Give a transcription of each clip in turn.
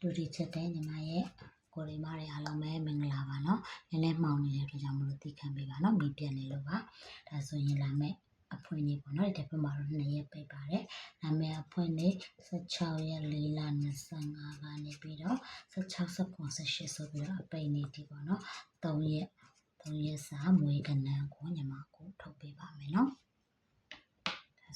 ဒူတီချက်တဲ့ညီမရဲ့ကိုရီမတွေအားလုံးပဲမင်္ဂလာပါနော်နည်းနည်းမှောင်နေတဲ့အတွက်ကြောင့်မလို့သိခံပေးပါနော်မိပြန်နေလို့ပါဒါဆိုရင်လာမယ့်အဖွင့်လေးပေါ့နော်ဒီတစ်ပတ်မှာတော့2ရက်ပြပါတယ်နာမည်အဖွင့်လေး16ရက်4လ25ကနေပြီးတော့16 17 18ဆိုပြီးတော့အပိတ်နေဒီပေါ့နော်3ရက်3ရက်စာမွေးကဏ္ဍကိုညီမကိုထုတ်ပေးပါမယ်နော်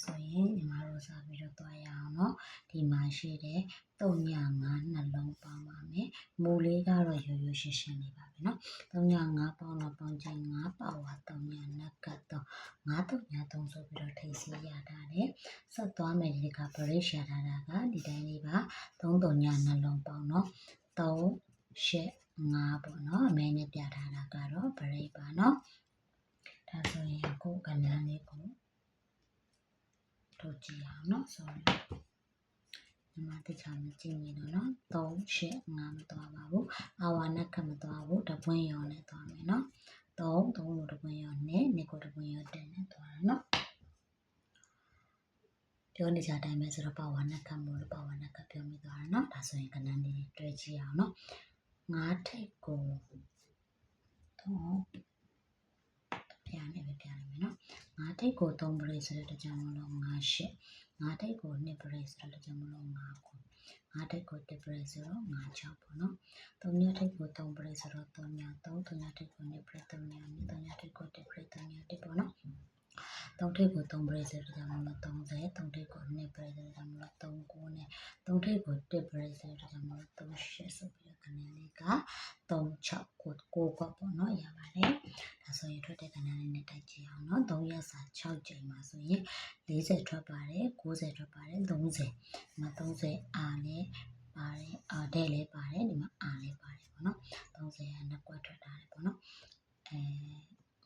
ဆိုရင်ညီမတို့စပြီးတော့တွားရအောင်နော်ဒီမှာရှိတဲ့3ည5နှလုံးပေါင်းပါမယ်မူလေးကတော့ရိုးရိုးရှင်းရှင်းလေးပါပဲနော်3ည5ပေါင်းတော့ပေါင်းချင်း5ပါဝါ3ညနက်ကတ်တော့9တုံညာ3ဆိုပြီးတော့ထိစီရတာတယ်ဆက်သွားမယ်ဒီကပရိရှာထားတာကဒီတိုင်းလေးပါ3တုံညာနှလုံးပေါင်းတော့3ရှစ်5ပေါ့နော်အမဲနဲ့ပြထားတာကတော့ပရိပါနော်ဒါဆိုရင်အခုကဏ္ဍလေးကို ထုတ်ကြည့်အောင်နော် sorry ဒီမှာတခြားမကြည့်နေတော့နော်3 8 5မသွားပါဘူးအာဝါနဲ့ကမသွားဘူးတပွင့်ရောနဲ့သွားမယ်နော်3 3ကိုတပွင့်ရောနဲ့2ကိုတပွင့်ရောတက်နဲ့သွားတာနော်ပြောနေကြတိုင်းပဲဆိုတော့ပါဝါနဲ့ကမို့လို့ပါဝါနဲ့ကပြောမိသွားတာနော်ဒါဆိုရင်ကဏ္ဍလေးတွဲကြည့်အောင်နော်ငါးထိပ်ကိုတော့ပြာနေပဲပြနေမယ်နော်ငါး ထိပ်ကို3ပရိဆိုတဲ့တကြောင်မလို့ငါးရှစ်ငါးထိပ်ကို2ပရိဆိုတဲ့တကြောင်မလို့ငါးကိုငါးထိပ်ကို1ပရိဆိုတော့ငါး6ပေါ့နော်3ညထိပ်ကို3ပရိဆိုတော့3ည3 3ညထိပ်ကို2ပရိ3ည2 3ညထိပ်ကို1ပရိ3ည1ပေါ့နော်သုံးထိပ်ကို3ပရိဆိုတဲ့ကြောင်မလို့30သုံးထိပ်ကို2ပရိဆိုတဲ့ကြောင်မလို့39နဲ့သုံးထိပ်ကို1ပရိဆိုတဲ့ကြောင်မလို့38ဆိုပြီးတော့ခဏလေးက3 6ကို9ကပေါ့နော်ရပါတယ် ဒါဆိုရင်ထွက်တဲ့ကဏ္ဍလေးနဲ့တိုက်ကြည့်အောင်နော်3ရက်စာ6ချိန်မှာဆိုရင်40ထွက်ပါတယ်90ထွက်ပါတယ်30ဒီမှာ30အာနဲ့ပါတယ်အာတဲ့လည်းပါတယ်ဒီမှာအာလည်းပါတယ်ပေါ့နော်30ကနှစ်ကွက်ထွက်ထားတယ်ပေါ့နော်အဲ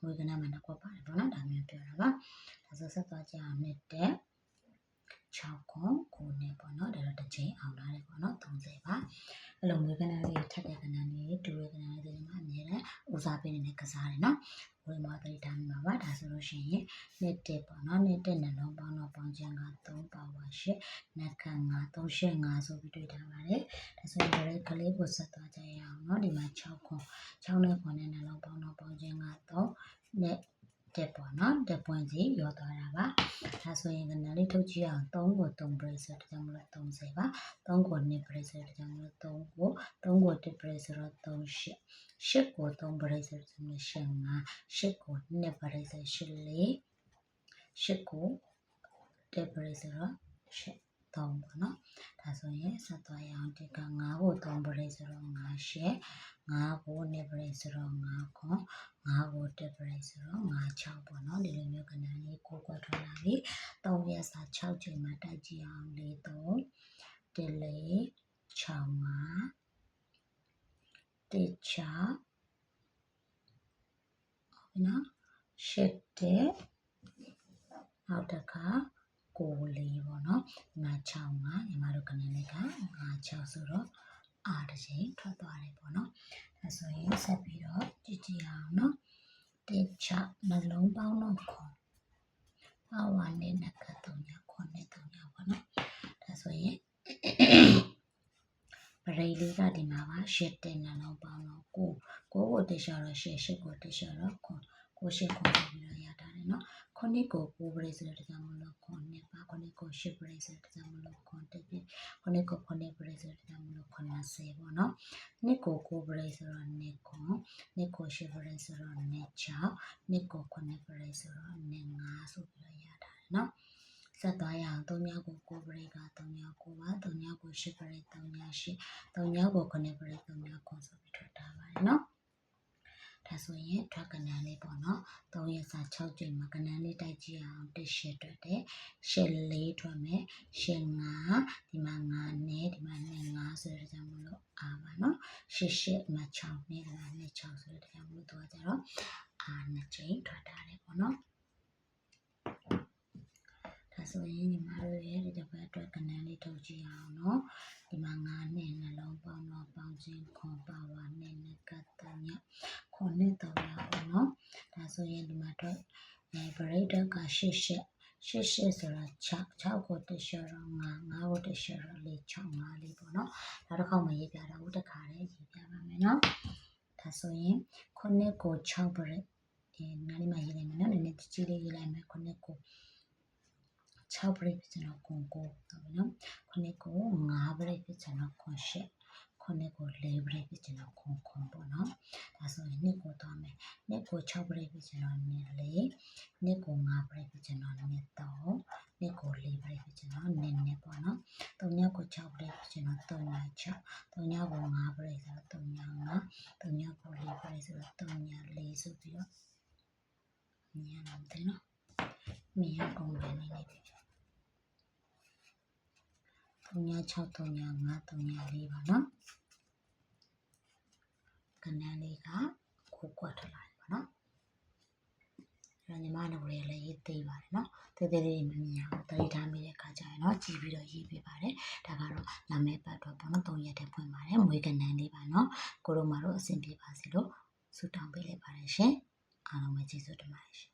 ဝေကနာမှာနှစ်ကွက်ပါတယ်ပေါ့နော်ဒါမျိုးပြောတာပါဒါဆိုဆက်သွားကြအောင်နှစ်တဲ့6ခွန်9နဲ့ပေါ့နော်ဒါတော့တစ်ချိန်အောင်လာတယ်ပေါ့နော်30ပါအဲ့ လိုမျိုးကဏ္ဍလေးထပ်တဲ့ကဏ္ဍလေးတူတဲ့ကဏ္ဍလေးတွေမှာအများနဲ့ဦးစားပေးနေတဲ့ကစားတယ်နော်ဘယ်မှာတတိထားမှာပါဒါဆိုလို့ရှိရင်နှစ်တက်ပေါ့နော်နှစ်တက်နှလုံးပေါင်းတော့ပေါင်းခြင်းက3ပါဝါ8နက်ခန့်9 3ရှစ်5ဆိုပြီးတွေ့ထားပါတယ်ဒါဆိုရင်ဒီကလေးကိုဆက်သွားကြရအောင်နော်ဒီမှာ6ခွန်6နဲ့ခွန်နဲ့နှလုံးပေါင်းတော့ပေါင်းခြင်းက3နဲ့ တက်ပေါ့နော်တက်ပွင့်စီရောသွားတာပါဒါဆိုရင်ကနလေးထုတ်ကြည့်အောင်3ကို3 bracelet တကြောင်မလို့30ပါ3ကို2 bracelet တကြောင်မလို့3ကို3ကို1 bracelet တော့3 8 8ကို3 bracelet တကြောင်မလို့8 5 8ကို2 bracelet 8 4 8ကို1 bracelet တော့8 3ပေါ့နော်ဒါဆိုရင်ဆက်သွားရအောင်ဒီက9ကို3 bracelet တော့9 8 5ကို2 bracelet တော့9ခွန်5ကို1 bracelet တော့9 6ပေါ့နော်ဒီလိုမျိုးကဏ္ဍလေးကိုကွက်ထွက်လာပြီ3ရက်စာ6ချိန်မှာတိုက်ကြည့်အောင်4 3 1 4 6 5 1 6ဟုတ်ပြီနော်ရှစ်တဲ့နောက်တစ်ခါ ကိုလေးပေါ့နော်ဒီမှာ6မှာညီမတို့ကနေလေးက5 6ဆိုတော့အားတစ်ချိန်ထွက်သွားတယ်ပေါ့နော်ဒါဆိုရင်ဆက်ပြီးတော့ကြည့်ကြည့်အောင်နော်တစ်ချနှလုံးပေါင်းတော့ခွန်ပါဝါနဲ့နကတုံညာခွန်နဲ့တုံညာပေါ့နော်ဒါဆိုရင်ပရိလေးကဒီမှာပါရှစ်တဲ့နှလုံးပေါင်းတော့ကိုကိုကိုတလျှော်တော့ရှစ်ရှစ်ကိုတလျှော်တော့ခွန်ကိုရှစ်ခွန်ပြီးတော့ရတာတယ်နော်ခုနှစ်ကိုကိုပရိဆိုတဲ့ကြောင့် 10 pressure တကြောင့်မလို့ခွန်တက်ပြခွန်ကိုခွန် pressure တကြောင့်မလို့ခွန်20ပေါ့နော်နှစ်ကို9 pressure တော့နှစ်ခွန်နှစ်ကို10 pressure တော့နှစ်6နှစ်ကို9 pressure တော့နှစ်5ဆိုပြီးတော့ရတာနော်ဆက်သွားရအောင်3မြောက်ကို9 break က3မြောက်ကိုပါ3မြောက်ကို10 break 3မြောက်10 3မြောက်ကို9 break 3မြောက်ကိုဆိုပြီးထွက်တာပါတယ်နော် ဆိုရင်ထွက်ကနန်းလေးပေါ့နော်3ရက်စာ6ကြိမ်မှာကနန်းလေးတိုက်ကြည့်အောင်တစ်ရှစ်ထွက်တယ်ရှစ်လေးထွက်မယ်ရှစ်5ဒီမှာ5နဲ့ဒီမှာ2 5ဆိုတဲ့ကြောင့်မလို့အားပါနော်ရှစ်ရှစ်ဒီမှာ6နဲ့ဒီမှာ2 6ဆိုတဲ့ကြောင့်မလို့တော့ကြတော့အားနှစ်ကြိမ်ထွက်တာလေပေါ့နော်ဒါဆိုရင်ညီမတို့ရဲ့ဒီတစ်ပတ်အတွက်ကနန်းလေးထုတ်ကြည့်အောင်နော်ဒီမှာ9နဲ့နှလုံးပေါင်းတော့ပေါင်းခြင်းခွန်ပါဝါနဲ့နဲ့ကတ်တည ခွန်နဲ့တော့ရပါနော်ဒါဆိုရင်ဒီမှာတော့အဲ break ကရှစ်ရှစ်ရှစ်ရှစ်ဆိုတာ6 6ကိုတစ်ရှော့တော့9 9ကိုတစ်ရှော့တော့4 6 5လေးပေါ့နော်နောက်တစ်ခေါက်မရေးပြတော့ဘူးတစ်ခါလေးရေးပြပါမယ်နော်ဒါဆိုရင်ခုနှစ်ကို6ပြည့်ဒီနားလေးမှာရေးလိုက်မယ်နော်နည်းနည်းကြီးကြီးလေးရေးလိုက်မယ်ခုနှစ်ကို6ပြည့်ဖြစ်ကျွန်တော်ကွန်ကိုဟုတ်ပြီနော်ခုနှစ်ကို9ပြည့်ဖြစ်ကျွန်တော်ကွန်ရှစ် ခုနှစ်ကို4ပြည့်ဖြစ်ကျွန်တော်ခွန်ခွန်ပေါ့နော်ဒါဆိုရင်နှစ်ကိုသွားမယ်နှစ်ကို6ပြည့်ဖြစ်ကျွန်တော်နှစ်လေးနှစ်ကို5ပြည့်ဖြစ်ကျွန်တော်နှစ်တော့နှစ်ကို4ပြည့်ဖြစ်ကျွန်တော်နှစ်နှစ်ပေါ့နော်သုံးညကို6ပြည့်ဖြစ်ကျွန်တော်3ည6သုံးညကို5ပြည့်ဆိုတော့3ည5သုံးညကို4ပြည့်ဆိုတော့3ည4ဆိုပြီးတော့ညနာတယ်နော်မြင်ရကုန်တယ်နေနေပြီ 3ည6 3ည5 3ည4ပါနော်ကဏ္ဍလေးကကိုကွက်ထွက်လာတယ်ပေါ့နော်အဲ့တော့ညီမတို့တွေလည်းရေးသေးပါတယ်နော်သေးသေးလေးမမြင်အောင်တတိထားမိတဲ့အခါကျရင်တော့ကြည့်ပြီးတော့ရေးပေးပါတယ်ဒါကတော့နာမည်ပတ်တော့ပေါ့နော်၃ရက်တည်းဖွင့်ပါတယ်မွေးကဏ္ဍလေးပါနော်ကိုတို့မတို့အဆင်ပြေပါစေလို့ဆုတောင်းပေးလိုက်ပါတယ်ရှင်အားလုံးပဲကျေးဇူးတင်ပါတယ်ရှင်